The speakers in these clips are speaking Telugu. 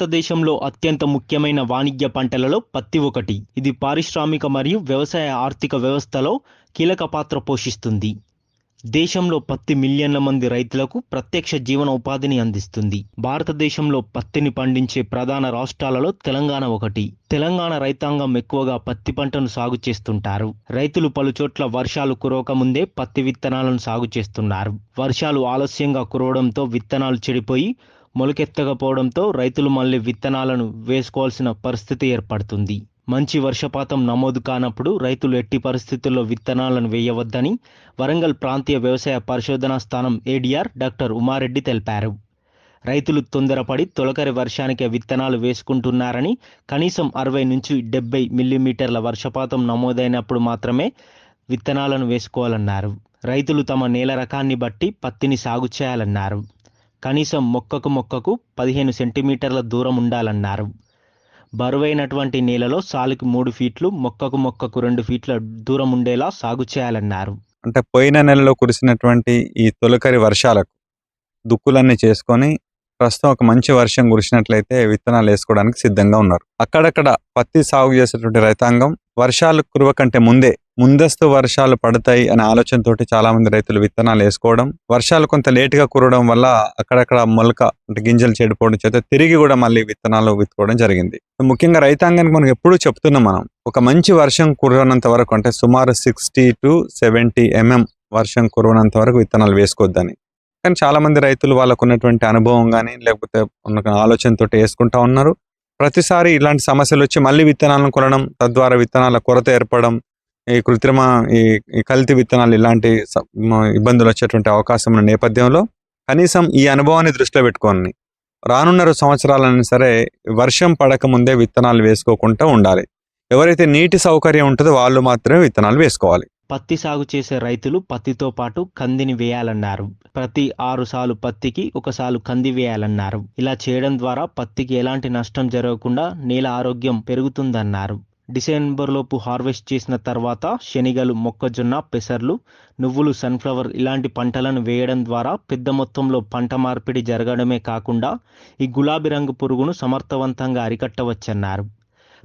భారతదేశంలో అత్యంత ముఖ్యమైన వాణిజ్య పంటలలో పత్తి ఒకటి. ఇది పారిశ్రామిక మరియు వ్యవసాయ ఆర్థిక వ్యవస్థలో కీలక పాత్ర పోషిస్తుంది. దేశంలో పత్తి మిలియన్ల మంది రైతులకు ప్రత్యక్ష జీవన ఉపాధిని అందిస్తుంది. భారతదేశంలో పత్తిని పండించే ప్రధాన రాష్ట్రాలలో తెలంగాణ ఒకటి. తెలంగాణ రైతాంగం ఎక్కువగా పత్తి పంటను సాగు చేస్తుంటారు. రైతులు పలుచోట్ల వర్షాలు కురవకముందే పత్తి విత్తనాలను సాగు చేస్తున్నారు. వర్షాలు ఆలస్యంగా కురవడంతో విత్తనాలు చెడిపోయి మొలకెత్తకపోవడంతో రైతులు మళ్ళీ విత్తనాలను వేసుకోవాల్సిన పరిస్థితి ఏర్పడుతుంది. మంచి వర్షపాతం నమోదు కానప్పుడు రైతులు ఎట్టి పరిస్థితుల్లో విత్తనాలను వేయవద్దని వరంగల్ ప్రాంతీయ వ్యవసాయ పరిశోధనా స్థానం ఏడీఆర్ డాక్టర్ ఉమారెడ్డి తెలిపారు. రైతులు తొందరపడి తొలకరి వర్షానికే విత్తనాలు వేసుకుంటున్నారని కనీసం అరవై నుంచి డెబ్బై మిల్లీమీటర్ల వర్షపాతం నమోదైనప్పుడు మాత్రమే విత్తనాలను వేసుకోవాలన్నారు. రైతులు తమ నేల రకాన్ని బట్టి పత్తిని సాగు చేయాలన్నారు. కనీసం మొక్కకు మొక్కకు పదిహేను సెంటీమీటర్ల దూరం ఉండాలన్నారు. బరువైనటువంటి నేలలో సాలుకి మూడు ఫీట్లు మొక్కకు మొక్కకు రెండు ఫీట్ల దూరం ఉండేలా సాగు చేయాలన్నారు. అంటే పోయిన నెలలో కురిసినటువంటి ఈ తొలకరి వర్షాలకు దుక్కులన్నీ చేసుకొని ప్రస్తుతం ఒక మంచి వర్షం కురిసినట్లయితే విత్తనాలు వేసుకోవడానికి సిద్ధంగా ఉన్నారు. అక్కడక్కడ పత్తి సాగు చేసేటువంటి రైతాంగం వర్షాలు కురవ కంటే ముందే ముందస్తు వర్షాలు పడతాయి అనే ఆలోచనతోటి చాలా మంది రైతులు విత్తనాలు వేసుకోవడం వర్షాలు కొంత లేటుగా కురవడం వల్ల అక్కడక్కడ మొలక అంటే గింజలు చెడిపోవడం చేత తిరిగి కూడా మళ్ళీ విత్తనాలు విత్తుకోవడం జరిగింది. ముఖ్యంగా రైతాంగానికి మనం ఎప్పుడూ చెప్తున్నాం మనం ఒక మంచి వర్షం కురవనంత వరకు అంటే సుమారు సిక్స్టీ టు సెవెంటీ ఎంఎం వర్షం కురవనంత వరకు విత్తనాలు వేసుకోవద్దని. కానీ చాలా మంది రైతులు వాళ్ళకు ఉన్నటువంటి అనుభవం కానీ లేకపోతే ఉన్న ఆలోచనతో వేసుకుంటా ఉన్నారు. ప్రతిసారి ఇలాంటి సమస్యలు వచ్చి మళ్ళీ విత్తనాలను కొనడం తద్వారా విత్తనాల కొరత ఏర్పడడం ఈ కృత్రిమ ఈ కల్తీ విత్తనాలు ఇలాంటి ఇబ్బందులు వచ్చేటువంటి అవకాశం ఉన్న నేపథ్యంలో కనీసం ఈ అనుభవాన్ని దృష్టిలో పెట్టుకొని రానున్న సంవత్సరాలైనా సరే వర్షం పడకముందే విత్తనాలు వేసుకోకుండా ఉండాలి. ఎవరైతే నీటి సౌకర్యం ఉంటుందో వాళ్ళు మాత్రమే విత్తనాలు వేసుకోవాలి. పత్తి సాగు చేసే రైతులు పత్తితో పాటు కందిని వేయాలన్నారు. ప్రతి ఆరు సాలు పత్తికి ఒకసారి కంది వేయాలన్నారు. ఇలా చేయడం ద్వారా పత్తికి ఎలాంటి నష్టం జరగకుండా నేల ఆరోగ్యం పెరుగుతుందన్నారు. డిసెంబర్లోపు హార్వెస్ట్ చేసిన తర్వాత శనిగలు మొక్కజొన్న పెసర్లు నువ్వులు సన్ఫ్లవర్ ఇలాంటి పంటలను వేయడం ద్వారా పెద్ద మొత్తంలో పంట మార్పిడి జరగడమే కాకుండా ఈ గులాబీ రంగు పురుగును సమర్థవంతంగా అరికట్టవచ్చన్నారు.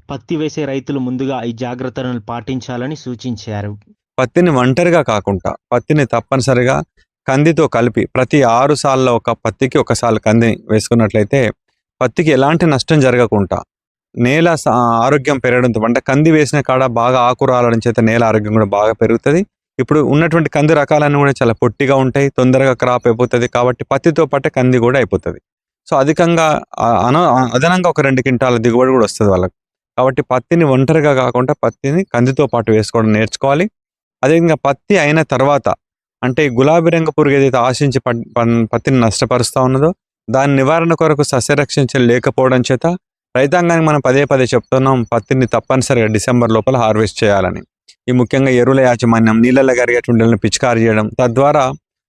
పత్తి వేసే రైతులు ముందుగా ఈ జాగ్రత్తలను పాటించాలని సూచించారు. పత్తిని ఒంటరిగా కాకుండా పత్తిని తప్పనిసరిగా కందితో కలిపి ప్రతి ఆరు సార్ల ఒక పత్తికి ఒకసారి కంది వేసుకున్నట్లయితే పత్తికి ఎలాంటి నష్టం జరగకుండా నేల ఆరోగ్యం పెరగడంతో అంటే కంది వేసిన కాడ బాగా ఆకు చేత నేల ఆరోగ్యం కూడా బాగా పెరుగుతుంది. ఇప్పుడు ఉన్నటువంటి కంది రకాలన్నీ కూడా చాలా పొట్టిగా ఉంటాయి తొందరగా క్రాప్ అయిపోతుంది కాబట్టి పత్తితో పాటు కంది కూడా అయిపోతుంది. సో అధికంగా అన అదనంగా ఒక రెండు క్వింటాల దిగుబడి కూడా వస్తుంది వాళ్ళకి. కాబట్టి పత్తిని ఒంటరిగా కాకుండా పత్తిని కందితో పాటు వేసుకోవడం నేర్చుకోవాలి. అదేవిధంగా పత్తి అయిన తర్వాత అంటే గులాబీ రంగు పురుగు ఏదైతే ఆశించి పత్తిని నష్టపరుస్తూ ఉన్నదో దాని నివారణ కొరకు సస్యరక్షించలేకపోవడం చేత రైతాంగానికి మనం పదే పదే చెప్తున్నాం పత్తిని తప్పనిసరిగా డిసెంబర్ లోపల హార్వెస్ట్ చేయాలని. ఈ ముఖ్యంగా ఎరువుల యాజమాన్యం నీళ్ళలో కరిగేటువంటి పిచికారి చేయడం తద్వారా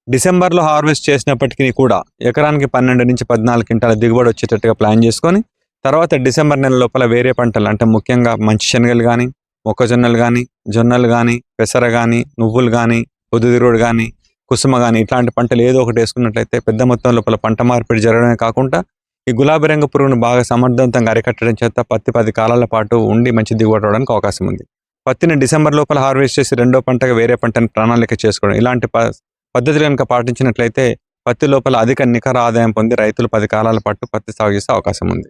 డిసెంబర్లో హార్వెస్ట్ చేసినప్పటికీ కూడా ఎకరానికి పన్నెండు నుంచి పద్నాలుగు క్వింటాల దిగుబడి వచ్చేటట్టుగా ప్లాన్ చేసుకొని తర్వాత డిసెంబర్ నెల లోపల వేరే పంటలు అంటే ముఖ్యంగా మంచి శనగలు కానీ మొక్కజొన్నలు కానీ జొన్నలు కానీ పెసర కానీ నువ్వులు కానీ పొద్దుతిరుగుడు కానీ కుసుమ కానీ ఇట్లాంటి పంటలు ఏదో ఒకటి వేసుకున్నట్లయితే పెద్ద మొత్తం లోపల పంట మార్పిడి జరగడమే కాకుండా ఈ గులాబీ రంగు పురుగును బాగా సమర్థవంతంగా అరికట్టడం చేత పత్తి పది కాలాల పాటు ఉండి మంచి దిగుబడి రావడానికి అవకాశం ఉంది. పత్తిని డిసెంబర్ లోపల హార్వెస్ట్ చేసి రెండో పంటగా వేరే పంటను ప్రణాళిక చేసుకోవడం. ఇలాంటి ప పద్ధతులు కనుక పాటించినట్లయితే పత్తి లోపల అధిక నికర ఆదాయం పొంది రైతులు పది కాలాల పాటు పత్తి సాగు చేసే అవకాశం ఉంది.